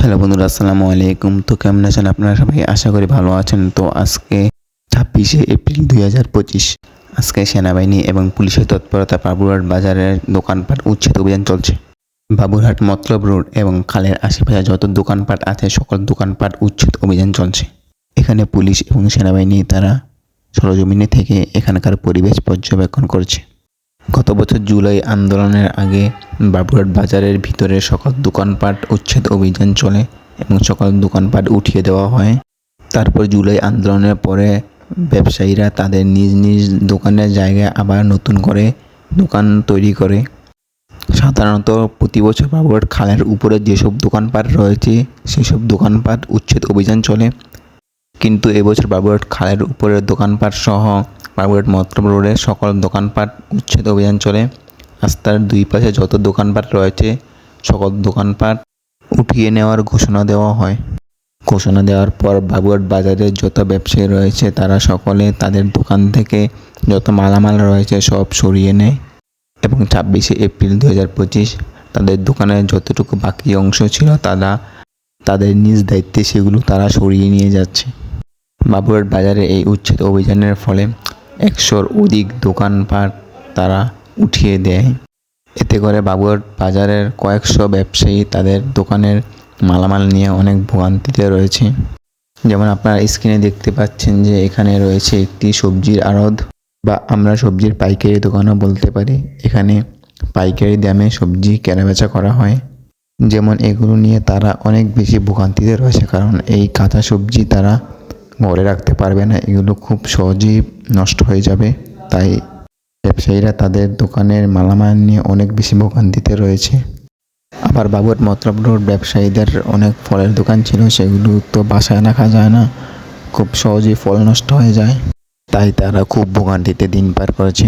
Hello বন্ধুরা, আসসালামু আলাইকুম। তো কেমন আছেন আপনারা সবাই? আশা করি ভালো আছেন। তো আজকে ছাব্বিশে এপ্রিল দুই হাজার পঁচিশ। আজকে সেনাবাহিনী এবং পুলিশের তৎপরতা বাবুরহাট বাজারের দোকানপাট উচ্ছেদ অভিযান চলছে। বাবুরহাট মতলব রোড এবং খালের আশেপাশে যত দোকানপাট আছে, সকল দোকানপাট উচ্ছেদ অভিযান চলছে। এখানে পুলিশ এবং সেনাবাহিনী তারা সরজমিনে থেকে এখানকার পরিবেশ পর্যবেক্ষণ করছে। গত বছর জুলাই আন্দোলনের আগে বাবুরহাট বাজারের ভিতরে সকল দোকানপাট উচ্ছেদ অভিযান চলে এবং সকল দোকানপাট উঠিয়ে দেওয়া হয়। তারপর জুলাই আন্দোলনের পরে ব্যবসায়ীরা তাদের নিজ নিজ দোকানের জায়গায় আবার নতুন করে দোকান তৈরি করে। সাধারণত প্রতি বছর বাবুরহাট খালের উপরে যেসব দোকানপাট রয়েছে, সেসব দোকানপাট উচ্ছেদ অভিযান চলে। কিন্তু এবছর বাবুরহাট খালের উপরের দোকানপাট সহ বাবুরহাট মতলব রোডে সকল দোকানপাট উচ্ছেদ অভিযান চলে। রাস্তার দুই পাশে যত দোকানপাট রয়েছে, সকল দোকানপাট উঠিয়ে নেওয়ার ঘোষণা দেওয়া হয়। ঘোষণা দেওয়ার পর বাবুরহাট বাজারের যত ব্যবসায়ী রয়েছে, তারা সকলে তাদের দোকান থেকে যত মালামাল রয়েছে, সব সরিয়ে নেয়। এবং ছাব্বিশে এপ্রিল দু হাজার পঁচিশ তাদের দোকানের যতটুকু বাকি অংশ ছিল, তারা তাদের নিজ দায়িত্বে সেগুলো তারা সরিয়ে নিয়ে যাচ্ছে। বাবুরহাট বাজারে এই উচ্ছেদ অভিযানের ফলে একশোর অধিক দোকানপাট তারা উঠিয়ে দেয়। এতে করে বাবুরহাট বাজারের কয়েকশো ব্যবসায়ী তাদের দোকানের মালামাল নিয়ে অনেক ভোগান্তিতে রয়েছে। যেমন আপনারা স্ক্রিনে দেখতে পাচ্ছেন যে এখানে রয়েছে একটি সবজির আড়ত বা আমরা সবজির পাইকারি দোকানও বলতে পারি। এখানে পাইকারি দামে সবজি কেনাবেচা করা হয়। যেমন এগুলো নিয়ে তারা অনেক বেশি ভোগান্তিতে রয়েছে, কারণ এই কাঁচা সবজি তারা ঘরে রাখতে পারবে না, এগুলো খুব সহজেই নষ্ট হয়ে যাবে। তাই ব্যবসায়ীরা তাদের দোকানের মালামাল নিয়ে অনেক বেশি ভোগান্তিতে রয়েছে। আবার বাবুর মতলব রোড ব্যবসায়ীদের অনেক ফলের দোকান ছিল, সেগুলো তো বাসায় রাখা যায় না। খুব সহজেই ফল নষ্ট হয়ে যায়। তাই তারা খুব ভোগান্তিতে দিন পার করেছে।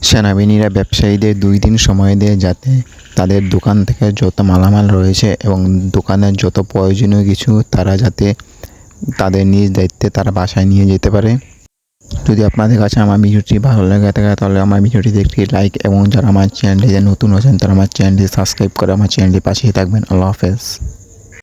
সেনাবাহিনীরা ব্যবসায়ীদের দুই দিন সময় দেয় যাতে তাদের দোকান থেকে যত মালামাল রয়েছে এবং দোকানের যত প্রয়োজনীয় কিছু, তারা যাতে তাদের নিজ দায়িত্বে তারা বাসায় নিয়ে যেতে পারে। যদি আপনাদের কাছে আমার ভিডিওটি ভালো লেগে, থাকে তাহলে আমার ভিডিওটিতে একটি লাইক এবং যারা আমার চ্যানেলে নতুন আছেন, তারা আমার চ্যানেলটি সাবস্ক্রাইব করে আমার চ্যানেলটি পাশেই থাকবেন। আল্লাহ হাফেজ।